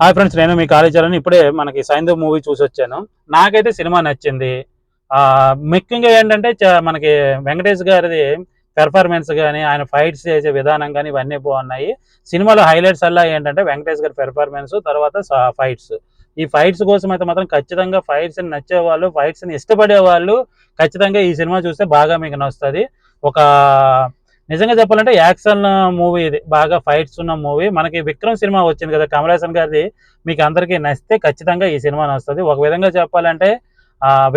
Hi friends నేను మీ కాలేజీలోని ఇప్పుడే మనకి సైంధు మూవీ చూసి వచ్చాను. నాకైతే సినిమా నచ్చింది. ఆ ముఖ్యంగా ఏంటంటే చ- మనకి వెంకటేష్ గారిది పెర్ఫార్మెన్స్ కానీ ఆయన ఫైట్స్ చేసే విధానం కానీ ఇవన్నీ బాగున్నాయి. సినిమాలో హైలైట్స్ అలా ఏంటంటే వెంకటేష్ గారి పెర్ఫార్మెన్స్ తర్వాత ఫైట్స్ ఈ ఫైట్స్ కోసం అయితే మాత్రం ఖచ్చితంగా ఫైట్స్ నచ్చేవాళ్ళు ఫైట్స్ని ఫైట్స్ ఇష్టపడే వాళ్ళు ఖచ్చితంగా ఈ సినిమా చూస్తే బాగా మీకు నచ్చుతుంది. ఒక నిజంగా చెప్పాలంటే యాక్షన్ మూవీ ఇది. బాగా ఫైట్స్ ఉన్న మూవీ. మనకి విక్రమ్ సినిమా వచ్చింది కదా కమల్ హాసన్ గారిది. మీకు అందరికీ నచ్చితే ఖచ్చితంగా ఈ సినిమా నచ్చుతుంది. ఒక విధంగా చెప్పాలంటే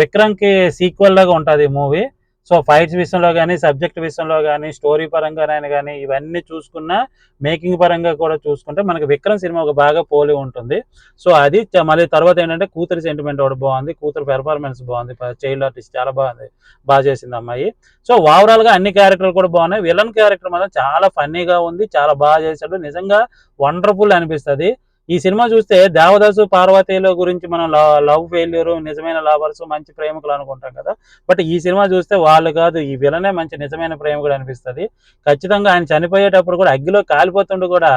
విక్రమ్కి విక్రమ్కి సీక్వెల్ లాగా ఉంటుంది ఈ మూవీ. సో ఫైట్స్ విషయంలో కానీ సబ్జెక్ట్ విషయంలో కానీ స్టోరీ పరంగానైనా కానీ ఇవన్నీ చూసుకున్న మేకింగ్ పరంగా కూడా చూసుకుంటే మనకి విక్రమ్ సినిమా ఒక బాగా పోలి ఉంటుంది. సో అది మళ్ళీ తర్వాత ఏంటంటే కూతురి సెంటిమెంట్ ఒకటి బాగుంది కూతురు పెర్ఫార్మెన్స్ బాగుంది చైల్డ్ ఆర్టిస్ట్ చాలా బాగుంది బాగా చేసింది అమ్మాయి. సో ఓవరాల్గా అన్ని క్యారెక్టర్లు కూడా బాగున్నాయి. విలన్ క్యారెక్టర్ మాత్రం చాలా ఫన్నీగా ఉంది చాలా బాగా చేశాడు. నిజంగా వండర్ఫుల్ అనిపిస్తుంది. ఈ సినిమా చూస్తే దేవదాసు పార్వతీల గురించి మనం లవ్ ఫెయిల్యూర్ నిజమైన లవర్స్ మంచి ప్రేమికులు అనుకుంటాం కదా. బట్ ఈ సినిమా చూస్తే వాళ్ళు కాదు ఈ విలనే మంచి నిజమైన ప్రేమికుడు అనిపిస్తది. ఖచ్చితంగా ఆయన చనిపోయేటప్పుడు కూడా అగ్గిలో కాలిపోతుండు కూడా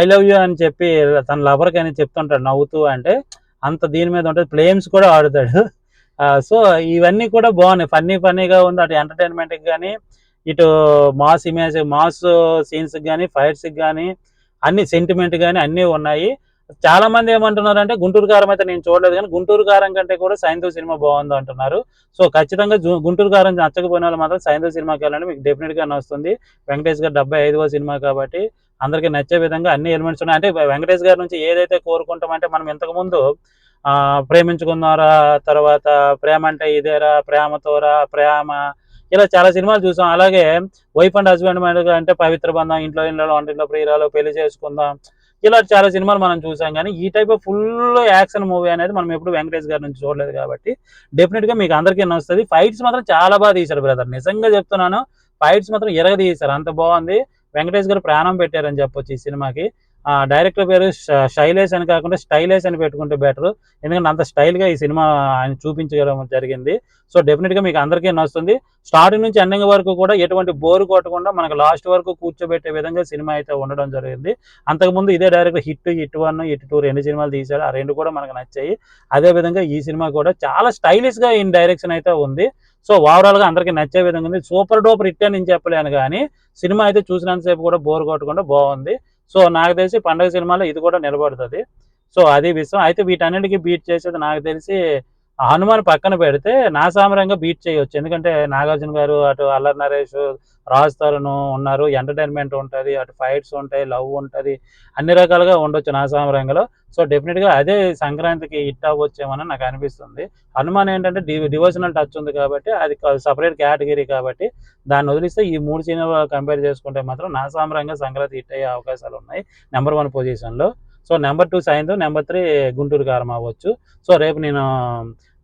ఐ లవ్ యూ అని చెప్పి తన లవర్కి అని చెప్తుంటాడు నవ్వుతూ అంటే అంత దీని మీద ఉంటుంది. ప్లేమ్స్ కూడా ఆడుతాడు. సో ఇవన్నీ కూడా బాగున్నాయి. ఫన్నీ ఫన్నీగా ఉంది. అటు ఎంటర్టైన్మెంట్ కానీ ఇటు మాస్ ఇమేజ్ మాస్ సీన్స్ కానీ ఫైట్స్ కానీ అన్ని సెంటిమెంట్ కానీ అన్నీ ఉన్నాయి. చాలా మంది ఏమంటున్నారు అంటే గుంటూరు కారం అయితే నేను చూడలేదు కానీ గుంటూరు కారం కంటే కూడా సైంధవ సినిమా బాగుంది అంటున్నారు. సో ఖచ్చితంగా గుంటూరు కారం నచ్చకపోయిన వాళ్ళు మాత్రం సైంధవ సినిమాకి వెళ్ళండి మీకు డెఫినెట్గా నచ్చుతుంది వెంకటేష్ గారు డెబ్బై ఐదవ సినిమా కాబట్టి అందరికీ నచ్చే విధంగా అన్ని ఎలిమెంట్స్ ఉన్నాయి. అంటే వెంకటేష్ గారి నుంచి ఏదైతే కోరుకుంటామంటే మనం ఇంతకు ముందు ఆ ప్రేమించుకున్నారా తర్వాత ప్రేమ అంటే ఇదేరా ప్రేమతోరా ప్రేమ ఇలా చాలా సినిమాలు చూసాం. అలాగే వైఫ్ అండ్ హస్బెండ్ అంటే పవిత్ర బంధం ఇంట్లో ఇంట్లో వంటింట్లో ప్రియురాలు పెళ్ళి చేసుకుందాం. ఇలా చాలా సినిమాలు మనం చూసాం. కానీ ఈ type of full action movie అనేది మనం ఎప్పుడు వెంకటేష్ గారి నుంచి చూడలేదు కాబట్టి డెఫినెట్గా మీకు అందరికీ నచ్చుతుంది. ఫైట్స్ మాత్రం చాలా బాగా తీశారు బ్రదర్ నిజంగా చెప్తున్నాను ఫైట్స్ మాత్రం ఎరగ తీశారు. అంత బాగుంది. వెంకటేష్ గారు ప్రాణం పెట్టారని చెప్పొచ్చు ఈ సినిమాకి. డైరెక్టర్ పేరు శైలేష్ అని కాకుండా స్టైలేష్ అని పెట్టుకుంటే బెటర్. ఎందుకంటే అంత స్టైల్గా ఈ సినిమా ఆయన చూపించడం జరిగింది. సో డెఫినెట్గా మీకు అందరికీ నచ్చుతుంది. స్టార్టింగ్ నుంచి ఎండింగ్ వరకు కూడా ఎటువంటి బోర్ కొట్టకుండా మనకు లాస్ట్ వరకు కూర్చోబెట్టే విధంగా సినిమా అయితే ఉండడం జరిగింది. అంతకుముందు ఇదే director hit hit one hit two రెండు సినిమాలు తీశాడు. ఆ రెండు కూడా మనకు నచ్చాయి. అదే విధంగా ఈ సినిమా కూడా చాలా స్టైలిష్గా ఇన్ డైరెక్షన్ అయితే ఉంది. సో ఓవరాల్గా అందరికీ నచ్చే విధంగా ఉంది. సూపర్ డూపర్ హిట్ అని నేను చెప్పలేను కానీ సినిమా అయితే చూసినంతసేపు కూడా బోర్ కొట్టకుండా బాగుంది. సో నాకు తెలిసి పండగ సినిమాలో ఇది కూడా నిలబడుతుంది. సో అది విషయం అయితే వీటన్నిటికీ బీట్ చేసేది నాకు తెలిసి హనుమాన్ పక్కన పెడితే నా సామరంగా బీట్ చేయొచ్చు. ఎందుకంటే నాగార్జున గారు అటు అల్లరి నరేష్ రాజ్ తరుణ్ ఉన్నారు. ఎంటర్టైన్మెంట్ ఉంటుంది అటు ఫైట్స్ ఉంటాయి లవ్ ఉంటుంది అన్ని రకాలుగా ఉండొచ్చు నా సామరంగంలో సో డెఫినెట్గా అదే సంక్రాంతికి హిట్ అవ్వచ్చేమని నాకు అనిపిస్తుంది. హనుమాన్ ఏంటంటే డి డివోషనల్ టచ్ ఉంది కాబట్టి అది సపరేట్ కేటగిరీ కాబట్టి దాన్ని వదిలిస్తే ఈ మూడు సినిమాలు కంపేర్ చేసుకుంటే మాత్రం నా సామరంగా సంక్రాంతి హిట్ అయ్యే అవకాశాలు ఉన్నాయి నెంబర్ వన్ పొజిషన్లో సో నెంబర్ టూ సాయంత్రం నెంబర్ త్రీ గుంటూరు కారం అవ్వచ్చు. సో రేపు నేను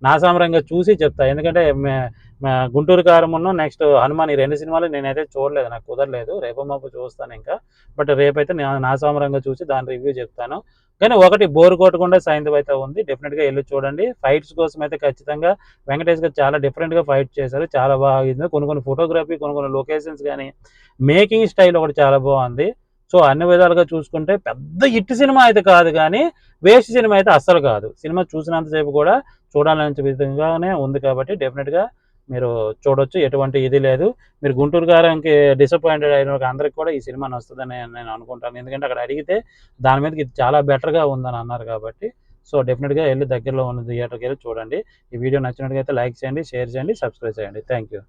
నా సామరంగా చూసి చెప్తా. ఎందుకంటే గుంటూరు కారమును నెక్స్ట్ హనుమాన్ ఈ రెండు సినిమాలు నేనైతే చూడలేదు. నాకు కుదరలేదు. రేపు మాపు చూస్తాను ఇంకా. బట్ రేపైతే నేను నా సామరంగా చూసి దాని రివ్యూ చెప్తాను. కానీ ఒకటి బోర్ కొట్టకుండా సాయంత్రం అయితే ఉంది. డెఫినెట్గా వెళ్ళి చూడండి. ఫైట్స్ కోసం అయితే ఖచ్చితంగా వెంకటేష్ గారు చాలా డిఫరెంట్గా ఫైట్ చేశారు. చాలా బాగా కొన్ని కొన్ని ఫోటోగ్రఫీ కొన్ని కొన్ని లొకేషన్స్ కానీ మేకింగ్ స్టైల్ ఒకటి చాలా బాగుంది. సో అన్ని విధాలుగా చూసుకుంటే పెద్ద హిట్ సినిమా అయితే కాదు కానీ వేస్ట్ సినిమా అయితే అస్సలు కాదు. సినిమా చూసినంతసేపు కూడా చూడాలనే విధంగానే ఉంది కాబట్టి డెఫినెట్గా మీరు చూడొచ్చు. ఎటువంటి ఇది లేదు. మీరు గుంటూరు గారికి డిసప్పాయింటెడ్ అయిన అందరికి కూడా ఈ సినిమా నచ్చుతుందని నేను అనుకుంటాను. ఎందుకంటే అక్కడ అడిగితే దాని మీదకి ఇది చాలా బెటర్గా ఉందని అన్నారు కాబట్టి సో డెఫినెట్గా వెళ్ళి దగ్గరలో ఉన్న థియేటర్కి వెళ్ళి చూడండి. ఈ వీడియో నచ్చినట్టుగా అయితే లైక్ చేయండి షేర్ చేయండి సబ్స్క్రైబ్ చేయండి. Thank you